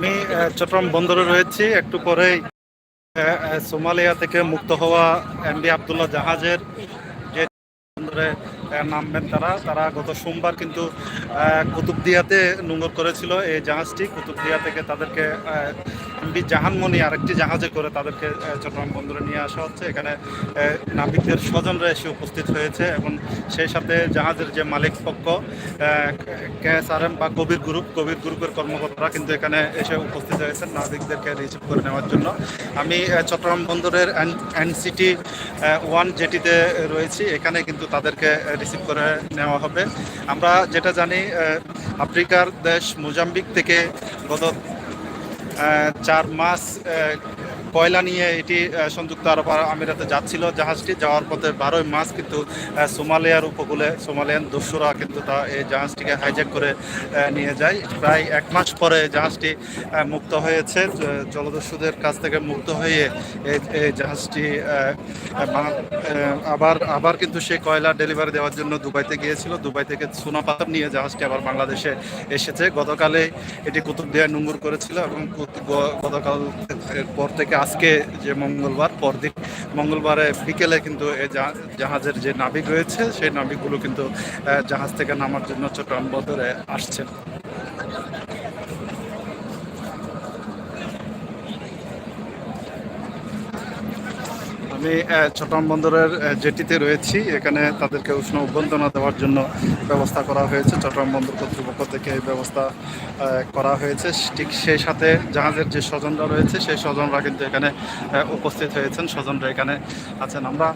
আমি চট্টগ্রাম বন্দরে রয়েছি। একটু পরেই সোমালিয়া থেকে মুক্ত হওয়া এমডি আবদুল্লাহ জাহাজের যে বন্দরে নামবেন তারা। তারা গত সোমবার কিন্তু কুতুবদিয়াতে নোঙর করেছিল এই জাহাজটি। কুতুবদিয়া থেকে তাদেরকে এমবি জাহানমণি আরেকটি জাহাজে করে তাদেরকে চট্টগ্রাম বন্দরে নিয়ে আসা হচ্ছে। এখানে নাবিকদের স্বজনরা এসে উপস্থিত হয়েছে এবং সেই সাথে জাহাজের যে মালিক পক্ষ কেএসআরএম বা কবির গ্রুপ, কবির গ্রুপের কর্মকর্তারা কিন্তু এখানে এসে উপস্থিত হয়েছেন নাবিকদেরকে রিসিভ করে নেওয়ার জন্য। আমি চট্টগ্রাম বন্দরের এনসিটি ওয়ান জেটিতে রয়েছি। এখানে কিন্তু তাদেরকে রিসিভ করে নেওয়া হবে। আমরা যেটা জানি আফ্রিকার দেশ মোজাম্বিক থেকে গত চার মাস কয়লা নিয়ে এটি সংযুক্ত আরব আমিরাতে যাচ্ছিল। জাহাজটি যাওয়ার পথে বারোই মাস কিন্তু সোমালিয়ার উপকূলে, সোমালিয়ান দস্যুরা কিন্তু তা, এই জাহাজটিকে হাইজ্যাক করে নিয়ে যায়। প্রায় এক মাস পরে জাহাজটি মুক্ত হয়েছে। জলদস্যুদের কাছ থেকে মুক্ত হয়ে এই জাহাজটি আবার আবার কিন্তু সে কয়লা ডেলিভারি দেওয়ার জন্য দুবাইতে গিয়েছিল। দুবাই থেকে সোনা পাথর নিয়ে জাহাজটি আবার বাংলাদেশে এসেছে। গতকালে এটি কুতুবদিয়ায় নোঙ্গর করেছিল এবং গতকাল পর থেকে আজকে যে মঙ্গলবার, পরদিন মঙ্গলবারে বিকেলে কিন্তু এই জাহাজের যে নাবিক রয়েছে, সেই নাবিকগুলো কিন্তু জাহাজ থেকে নামার জন্য চট্টগ্রাম বন্দরে আসছে আমি চট্টগ্রাম বন্দরের জেটিতে রয়েছি। এখানে তাদেরকে উষ্ণ অভ্যন্তনা দেওয়ার জন্য ব্যবস্থা করা হয়েছে। চট্টগ্রাম বন্দর কর্তৃপক্ষ থেকে এই ব্যবস্থা করা হয়েছে। ঠিক সেই সাথে জাহাজের যে স্বজনরা রয়েছে, সেই স্বজনরা কিন্তু এখানে উপস্থিত হয়েছেন। স্বজনরা এখানে আছেন। আমরা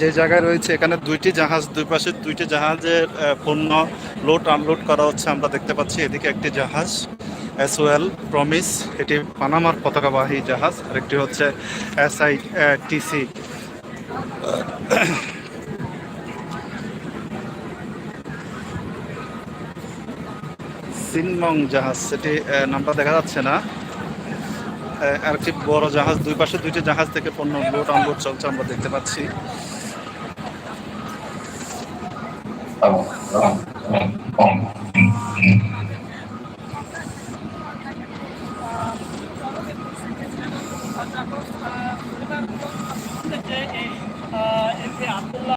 যে জায়গায় রয়েছে, এখানে দুইটি জাহাজ, দুই পাশে দুইটি জাহাজের পণ্য লোড, আনলোড করা হচ্ছে। আমরা দেখতে পাচ্ছি এদিকে একটি জাহাজ। এসওএল প্রমিস এটি পানামার পতাকাবাহী জাহাজ, আরেকটি হচ্ছে এসআই টিসি সিনমং জাহাজ, সেটি নামটা দেখা যাচ্ছে না। আরেকটি বড় জাহাজ, দুই পাশে দুইটি জাহাজ থেকে পণ্য লোড আনলোড চলছে, আমরা দেখতে পাচ্ছি। Vamos. যে এমপি আবদুল্লাহ